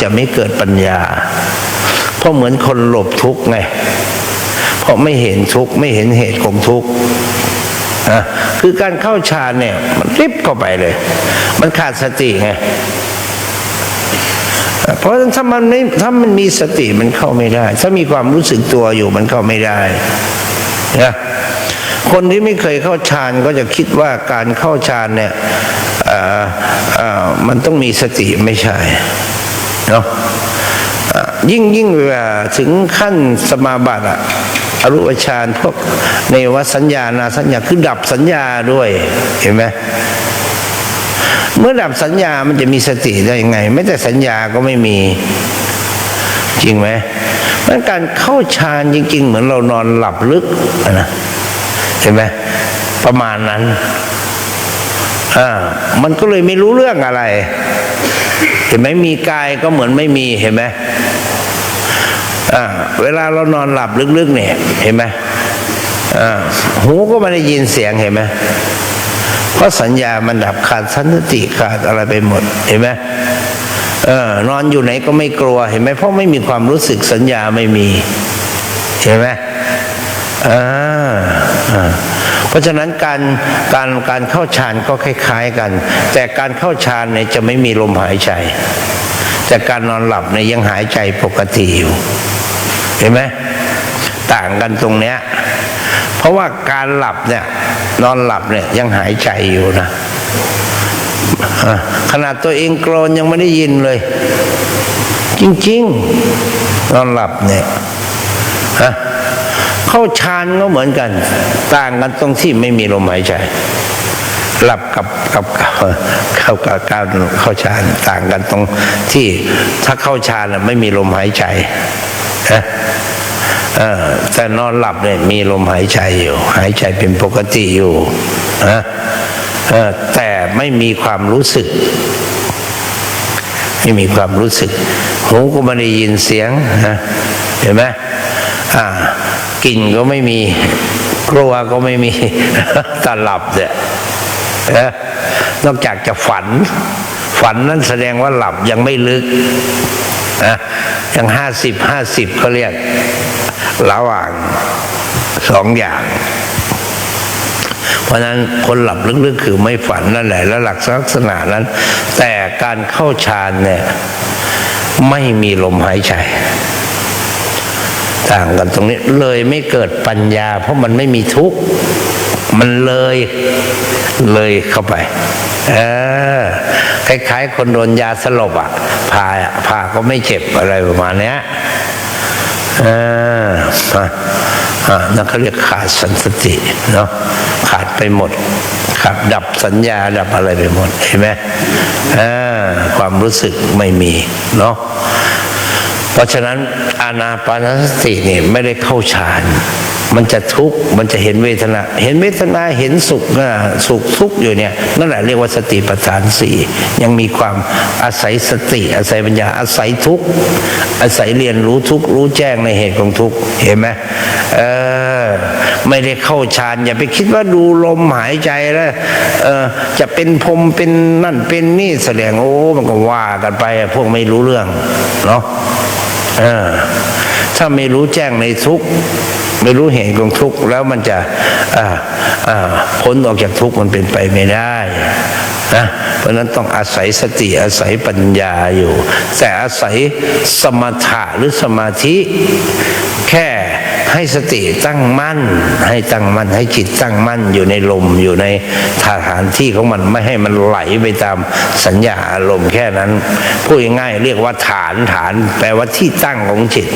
จะไม่เกิดปัญญา เพราะเหมือนคนหลบทุกข์ไง เพราะไม่เห็นทุกข์ไม่เห็นเหตุของทุกข์นะคือการเข้าฌานเนี่ย มันริบเข้าไปเลย มันขาดสติไง เพราะฉะนั้นถ้ามันไม่ถ้ามันมีสติมันเข้าไม่ได้ ถ้ามีความรู้สึกตัวอยู่มันเข้าไม่ได้นะคนที่ไม่เคยเข้าฌานก็จะคิดว่าการเข้าฌานเนี่ยมันต้องมีสติไม่ใช่ เนาะยิ่งยิ่งเวลาถึงขั้นสมาบัติอะอรูปฌานพวกในวสัญญานาสัญญาคือดับสัญญาด้วยเห็นไหมเมื่อดับสัญญามันจะมีสติได้ยังไงไม่แต่สัญญาก็ไม่มี จริงไหมมันการเข้าฌานจริง ๆ เหมือนเรานอนหลับลึกนะเห็นไหมประมาณนั้นอ่ามันก็เลยไม่รู้เรื่องอะไร เห็นไหมมีกายก็เหมือนไม่มีเห็นไหมอ่าเวลาเรานอนหลับลึกๆเนี่ยเห็นไหมอ่าหูก็ไม่ได้ยินเสียงเห็นไหมเพราะสัญญามันดับขาดสันติขาดอะไรไปหมดเห็นไหมเออนอนอยู่ไหนก็ไม่กลัวเห็นไหมเพราะไม่มีความรู้สึกสัญญาไม่มี เห็นไหมอ่าอ่า ราะฉะนั้นการการการเข้าฌานก็คล้าย ๆกัน แต่การเข้าฌานเนี่ยจะไม่มีลมหายใจ แต่การนอนหลับเนี่ยยังหายใจปกติอยู่ เห็นไหมต่างกันตรงเนี้ยเพราะว่าการหลับเนี่ยนอนหลับเนี่ยยังหายใจอยู่นะอะขนาดตัวเองกรนยังไม่ได้ยินเลย จริง ๆ นอนหลับเนี่ยฮะ เข้าฌานก็เหมือนกัน ต่างกันตรงที่ไม่มีลมหายใจหลับกับกับเข้ากับการเข้าฌานต่างกันตรงที่ถ้าเข้าฌานไม่มีลมหายใจนะแต่นอนหลับเนี่ยมีลมหายใจอยู่ หายใจเป็นปกติอยู่นะแต่ไม่มีความรู้สึก ไม่มีความรู้สึกหูก็ไม่ได้ยินเสียงนะเห็นไหมอ่า กลิ่นก็ไม่มี กลัวก็ไม่มีตาหลับเนี่ยนอกจากจะฝัน ฝันนั้นแสดงว่าหลับยังไม่ลึกนะยังห้าสิบห้าสิบเขาเรียกระหว่างสองอย่าง เพราะนั้นคนหลับลึกๆคือไม่ฝันนั่นแหละ แล้วหลักลักษณะนั้น แต่การเข้าฌานเนี่ย ไม่มีลมหายใจ ต่างกันตรงนี้เลยไม่เกิดปัญญา เพราะมันไม่มีทุกข์มันเลยเลยเข้าไป เออคล้ายๆ คนโดนยาสลบอะผ่าอะผ่าก็ไม่เจ็บอะไรประมาณเนี้ยอ่าอ่าอ่านั่นเขาเรียกขาดสันสติเนาะขาดไปหมดขาดดับสัญญาดับอะไรไปหมดเห็นไหมอ่าความรู้สึกไม่มีเนาะ เพราะฉะนั้นอานาปานสติเนี่ยไม่ได้เข้าฌาน มันจะทุกข์มันจะเห็นเวทนา เห็นเวทนาเห็นสุขนะสุขทุกข์อยู่เนี่ยนั่นแหละเรียกว่าสติปัฏฐานสี่ยังมีความอาศัยสติอาศัยปัญญาอาศัยทุกข์อาศัยเรียนรู้ทุกข์รู้แจ้งในเหตุของทุกข์เห็นไหมเออไม่ได้เข้าฌานอย่าไปคิดว่าดูลมหายใจแล้วเออจะเป็นพรมเป็นนั่นเป็นนี่แสดงโอ้มันก็ว่ากันไปพวกไม่รู้เรื่องเนาะ ถ้าไม่รู้แจ้งในทุกไม่รู้เหตุของทุกข์แล้วมันจะอ่าอ่าพ้นออกจากทุกข์มันเป็นไปไม่ได้นะเพราะฉะนั้นต้องอาศัยสติอาศัยปัญญาอยู่ แต่อาศัยสมถะหรือสมาธิ แค่ ให้สติตั้งมั่น ให้ตั้งมั่นให้จิตตั้งมั่นอยู่ในลมอยู่ในสถานที่ของมันไม่ให้มันไหลไปตามสัญญาอารมณ์แค่นั้นพูดง่ายเรียกว่าฐานฐาน แปลว่าที่ตั้งของจิต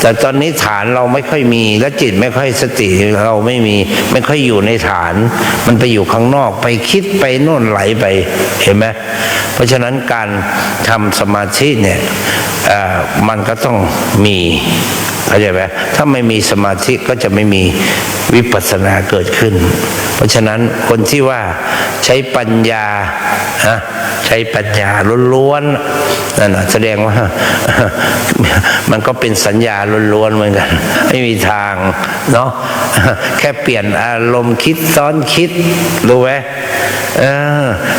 แต่ตอนนี้ฐานเราไม่ค่อยมีและจิตไม่ค่อยสติเราไม่มี ไม่ค่อยอยู่ในฐาน มันไปอยู่ข้างนอกไปคิดไปโน่นไหลไปเห็นไหมเพราะฉะนั้นการทำสมาธิเนี่ยมันก็ต้องมี เข้าใจไหมถ้าไม่มีสมาธิก็จะไม่มีวิปัสสนาเกิดขึ้น เพราะฉะนั้นคนที่ว่าใช้ปัญญาฮะใช้ปัญญาล้วนๆนั่นแสดงว่ามันก็เป็นสัญญาล้วนๆเหมือนกัน ไม่มีทางเนาะแค่เปลี่ยนอารมณ์คิดซ้อนคิดรู้ไหม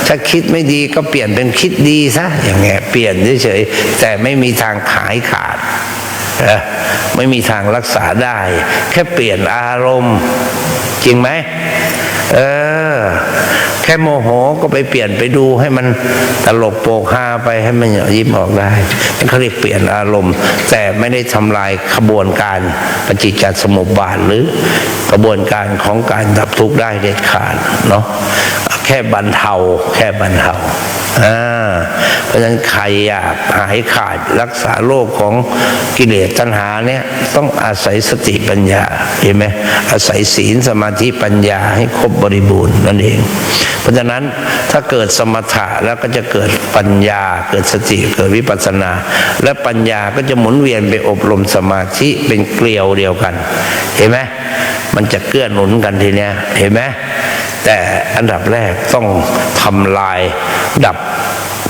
ถ้าคิดไม่ดีก็เปลี่ยนเป็นคิดดีซะอย่างเงี้ยเปลี่ยนเฉยๆแต่ไม่มีทางขายขาด นะไม่มีทางรักษาได้ แค่เปลี่ยนอารมณ์ จริงไหมเออ แค่โมโหก็ไปเปลี่ยนไปดูให้มันตลกโปกฮาไปให้มันยิ้มออกได้เขาเรียกเปลี่ยนอารมณ์ แต่ไม่ได้ทำลายขบวนการปฏิจจสมุปบาทหรือกระบวนการของการดับทุกข์ได้เด็ดขาดเนาะแค่บรรเทา แค่บรรเทา อ่าเพราะฉะนั้นใครอยากหายขาดรักษาโรคของกิเลสตัณหาเนี่ยต้องอาศัยสติปัญญาเห็นไหมอาศัยศีลสมาธิปัญญาให้ครบบริบูรณ์นั่นเอง เพราะฉะนั้นถ้าเกิดสมถะแล้วก็จะเกิดปัญญา เกิดสติเกิดวิปัสสนา และปัญญาก็จะหมุนเวียนไปอบรมสมาธิเป็นเกลียวเดียวกัน เห็นไหมมันจะเกื้อหนุนกันทีเนี้ยเห็นไหมแต่อันดับแรกต้องทำลายดับ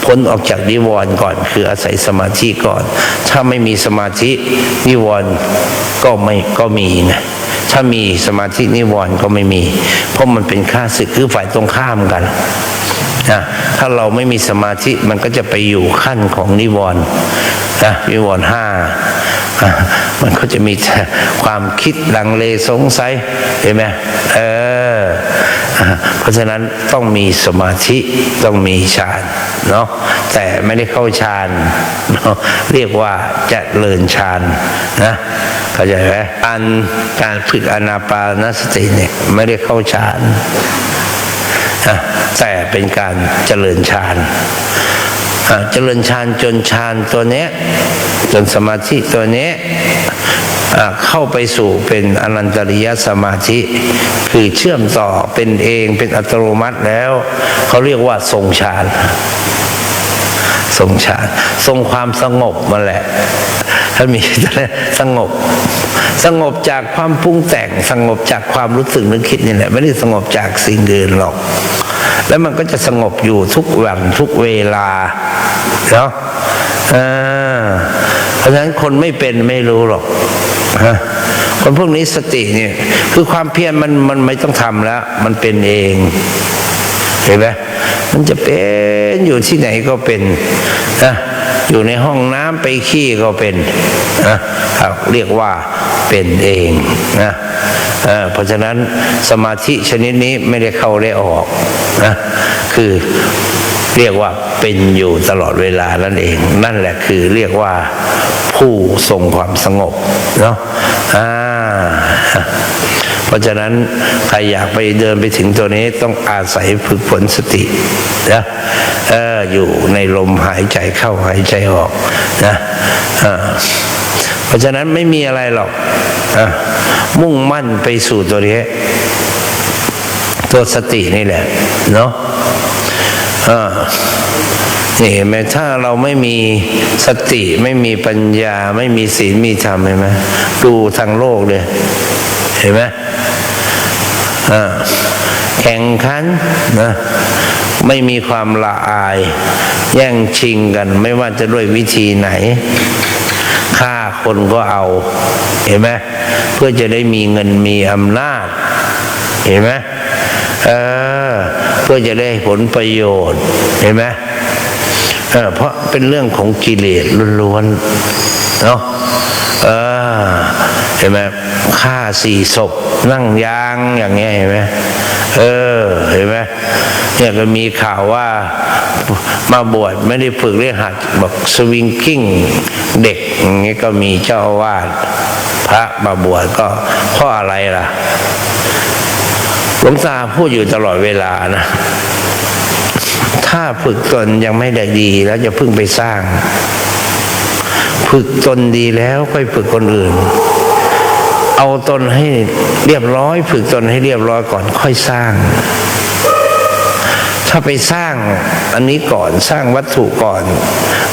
พ้นออกจากนิวรณ์ก่อน คืออาศัยสมาธิก่อน ถ้าไม่มีสมาธินิวรณ์ก็ไม่ก็มีนะถ้ามีสมาธินิวรณ์ก็ไม่มี เพราะมันเป็นค่าศึกคือฝ่ายตรงข้ามกันนะถ้าเราไม่มีสมาธิมันก็จะไปอยู่ขั้นของนิวรณ์นะนิวรณ์ห้ามันก็จะมีความคิดลังเลสงสัยเห็นไหมเออ เพราะฉะนั้นต้องมีสมาธิต้องมีฌานเนาะแต่ไม่ได้เข้าฌานเนาะเรียกว่าเจะเลิญฌานนะเข้าใจไหมการการฝึกอนาปานสติเนี่ยไม่ได้เข้าฌานนะแต่เป็นการเจริญฌาน เจริญฌานจนฌานตัวเนี้ยจนสมาธิตัวเนี้ยเข้าไปสู่เป็นอนันตริยสมาธิ คือเชื่อมต่อเป็นเองเป็นอัตโนมัติแล้ว เขาเรียกว่าทรงฌานทรงฌานทรงความสงบมาแหละถ้ามีสงบ สงบจากความปรุงแต่ง สงบจากความรู้สึกนึกคิดนี่แหละ ไม่ได้สงบจากสิ่งอื่นหรอก แล้วมันก็จะสงบอยู่ทุกวันทุกเวลาเนาะเพราะฉะนั้นคนไม่เป็นไม่รู้หรอกฮะคนพวกนี้สติเนี่ย คือความเพียรมันมันไม่ต้องทำแล้ว มันเป็นเองเห็นไหมมันจะเป็นอยู่ที่ไหนก็เป็นนะอยู่ในห้องน้ำไปขี้ก็เป็นนะเรียกว่าเป็นเองนะ เพราะฉะนั้นสมาธิชนิดนี้ไม่ได้เข้าได้ออกนะคือเรียกว่าเป็นอยู่ตลอดเวลานั่นเอง นั่นแหละคือเรียกว่าผู้ทรงความสงบเนาะอ่าเพราะฉะนั้นใครอยากไปเดินไปถึงตัวนี้ต้องอาศัยฝึกฝนสตินะเอออยู่ในลมหายใจเข้าหายใจออกนะอ่า ราะฉะนั้นไม่มีอะไรหรอกอะมุ่งมั่นไปสู่ตัวนี้ตัวสตินี่แหละ เนาะอ่านี่เห็นไหมถ้าเราไม่มีสติไม่มีปัญญา ไม่มีศีลมีธรรมเห็นไหมดูทางโลกเลยเห็นไหมอ่าแข่งขันนะไม่มีความละอาย แย่งชิงกัน ไม่ว่าจะด้วยวิธีไหนฆ่า คนก็เอาเห็นไหมเพื่อจะได้มีเงินมีอำนาจ เห็นไหมเออเพื่อจะได้ผลประโยชน์เห็นไหมเออเพราะเป็นเรื่องของกิเลสล้วนๆเนาะเออเห็นไหมฆ่าสี่ศพนั่งยางอย่างเงี้ยเห็นไหมเออเห็นไหม เนี่ยก็มีข่าวว่ามาบวชไม่ได้ฝึกเรื่องหัดบอกสวิงกิ้งเด็กอย่างเงี้ก็มีเจ้าอาวาสพระมาบวชก็เพราะอะไรล่ะหลวงตาพูดอยู่ตลอดเวลานะถ้าฝึกตนยังไม่ได้ดีแล้วจะพึ่งไปสร้าง ฝึกตนดีแล้วค่อยฝึกคนอื่น เอาตนให้เรียบร้อย ฝึกตนให้เรียบร้อยก่อนค่อยสร้าง ถ้าไปสร้างอันนี้ก่อนสร้างวัตถุก่อน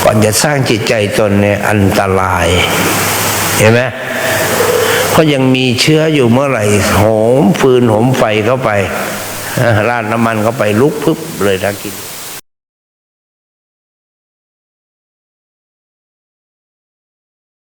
ก่อนจะสร้างจิตใจตนเนี่ยอันตราย เห็นไหมเพราะยังมีเชื้ออยู่เมื่อไหร่โหมฟืนโหมไฟเข้าไปราดน้ำมันเข้าไปลุกพึบเลยนะกิน